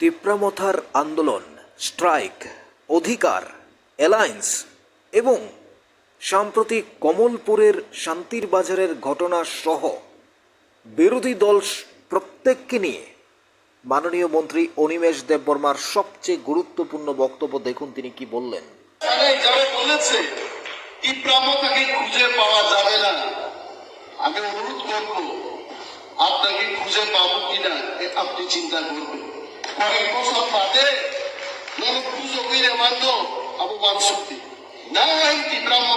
তিপ্রামথার আন্দোলন, স্ট্রাইক, অধিকার, অ্যালায়েন্স এবং সাম্প্রতিক কমলপুরের শান্তির বাজারের ঘটনা সহ বিরোধী দল প্রত্যেককে নিয়ে মাননীয় মন্ত্রী অনিমেষ দেববর্মার সবচেয়ে গুরুত্বপূর্ণ বক্তব্য দেখুন তিনি কি বললেন। বলেছে খুঁজে পাওয়া যাবে না। আমি অনুরোধ করব, আপনাকে খুঁজে পাবো কিনা আপনি চিন্তা করবেন। Wakikosa pade, kuzo kuile mando, abu wansuti. Na I am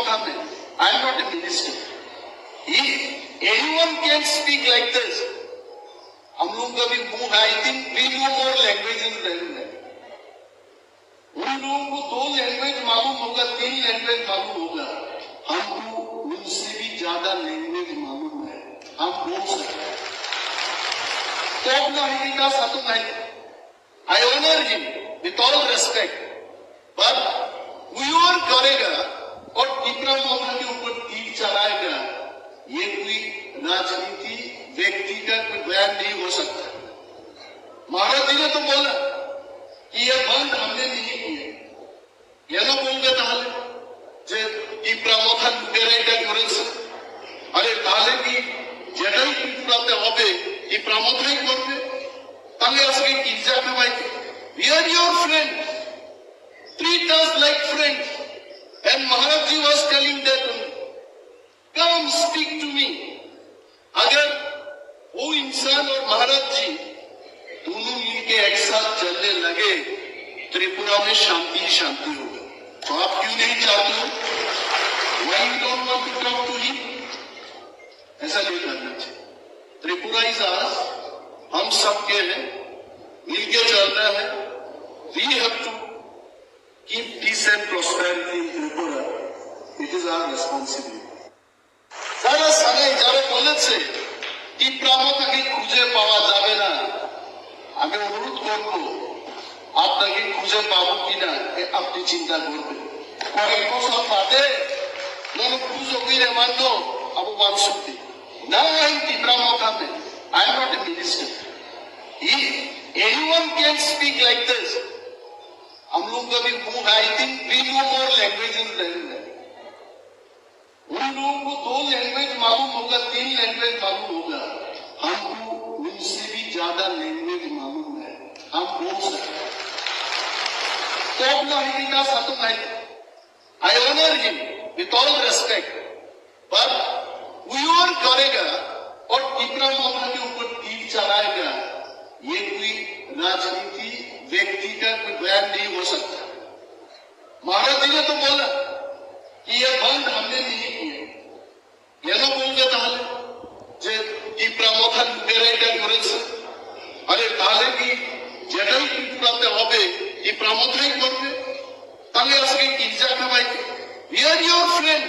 kame, I'm not a minister. If anyone can speak like this, हम लोग का भी mood I think we know more language इन उन लोगों को दो लैंग्वेज मालूम होगा तीन लैंग्वेज मालूम होगा हमको उनसे भी ज़्यादा लैंग्वेज मालूम है हम बोल सकते हैं तो अपना हिंदी का साथ नहीं I honour him with all respect पर और करेगा और टिकरा मोहन के ऊपर तीर चलाएगा ये कोई राजनीति व्यक्ति का कोई बयान नहीं हो सकता महाराज जी ने तो बोला कि ये बंद हमने नहीं किए কেন বলবে তাহলে যে টিপ্রামথা লুটেরা এটা করেছে আরে তাহলে কি যেটাই টিপ্রাতে হবে টিপ্রামথাই করবে obviously exactly like we are your friend. Treat us like friends. And Maharaji was telling that come speak to me. अगर वो इंसान और महाराज जी दोनों मिलके एक साथ चलने लगे त्रिपुरा में शांति ही शांति होगी तो आप क्यों नहीं चाहते हो why you don't want to talk to him ऐसा नहीं करना चाहिए त्रिपुरा इज़ आस हम सबके हैं मिलके चलना है we have to keep peace and prosperity in Tripura it is our responsibility যারা সানে যারা বলেছে কি প্রামতাকে খুঁজে পাওয়া যাবে না আমি অনুরোধ করব আপনাকে খুঁজে পাবো কিনা এ আপনি চিন্তা করবেন কয়েক বছর বাদে মানে পুজো করে মান্য আবু বানশক্তি না আমি কি প্রামতাতে I am not a minister If anyone can speak like this, हम लोग का भी मुँह I think we know more languages than that उन लोगों को दो लैंग्वेज मालूम होगा तीन लैंग्वेज मालूम होगा। हमको उनसे भी ज़्यादा लैंग्वेज मालूम है। हम बोल सकते हैं। तो हिंदी का सातु नहीं I honour him with all respect पर राजनीति व्यक्ति का कोई बयान नहीं हो सकता महाराज जी ने तो बोला कि ये बंद हमने नहीं किए কেন বলবে তাহলে যে কি প্রামথা লুটেরা এটা করেছে আরে তাহলে কি যেটাই ত্রিপুরাতে হবে এই প্রামথাই করবে তাহলে আজকে গির্জা খাবাইতে We are your friend.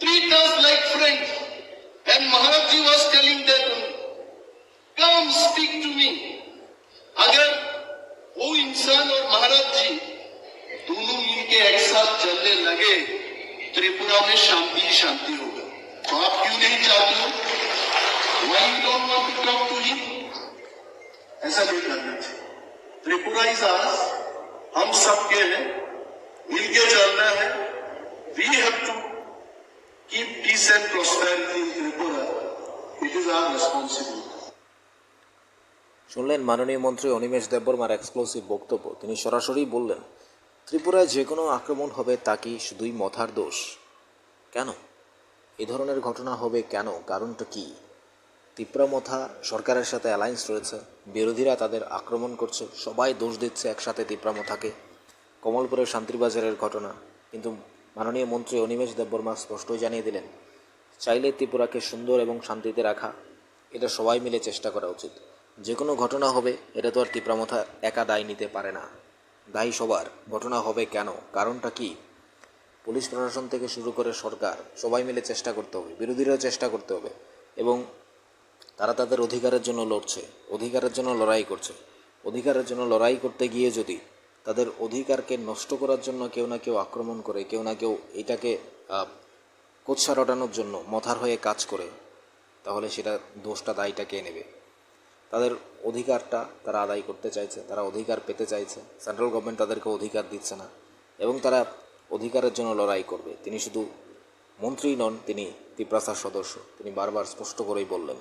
Treat us like friends. साथ चलने लगे त्रिपुरा में शांति ही शांति होगा तो आप क्यों नहीं चाहते हो why you don't want to talk to him ऐसा नहीं करना चाहिए त्रिपुरा इज आस हम सबके हैं मिलके चलना है we have to keep peace and prosperity in Tripura it is our responsibility শুনলেন মাননীয় মন্ত্রী অনিমেষ দেববর্মার এক্সক্লুসিভ বক্তব্য তিনি সরাসরি বললেন ত্রিপুরায় যে কোনো আক্রমণ হবে তা কি শুধুই মথার দোষ? কেন? এ ধরনের ঘটনা হবে কেন? কারণটা কি? ত্রিপুরা মথা সরকারের সাথে অ্যালায়েন্স রয়েছে। বিরোধীরা তাদের আক্রমণ করছে। সবাই দোষ দিচ্ছে একসাথে ত্রিপুরা মথাকে। কমলপুরের শান্তিবাজারের ঘটনা। কিন্তু মাননীয় মন্ত্রী অনিমেষ দেববর্মা স্পষ্টই জানিয়ে দিলেন, চাইলে ত্রিপুরাকে সুন্দর এবং শান্তিতে রাখা, এটা সবাই মিলে চেষ্টা করা উচিত। যে কোনো ঘটনা হবে, এটা তো আর তীব্রামথা একা দায় নিতে পারে না। দায়ী সবার, ঘটনা হবে কেন, কারণটা কি? পুলিশ প্রশাসন থেকে শুরু করে সরকার, সবাই মিলে চেষ্টা করতে হবে, বিরোধীরাও চেষ্টা করতে হবে এবং তারা তাদের অধিকারের জন্য লড়ছে, অধিকারের জন্য লড়াই করছে। অধিকারের জন্য লড়াই করতে গিয়ে যদি তাদের অধিকারকে নষ্ট করার জন্য কেউ না কেউ আক্রমণ করে, কেউ না কেউ এটাকে কোৎসা রটানোর জন্য মথার হয়ে কাজ করে, তাহলে সেটা দোষটা দায়ীটা কে নেবে? তাদের অধিকারটা তারা আদায় করতে চাইছে, তারা অধিকার পেতে চাইছে। সেন্ট্রাল গভর্নমেন্ট তাদেরকে অধিকার দিচ্ছে না। এবং তারা অধিকারের জন্য লড়াই করবে। তিনি শুধু মন্ত্রী নন, তিনি তিপ্রাসার সদস্য। তিনি বারবার স্পষ্ট করেই বললেন।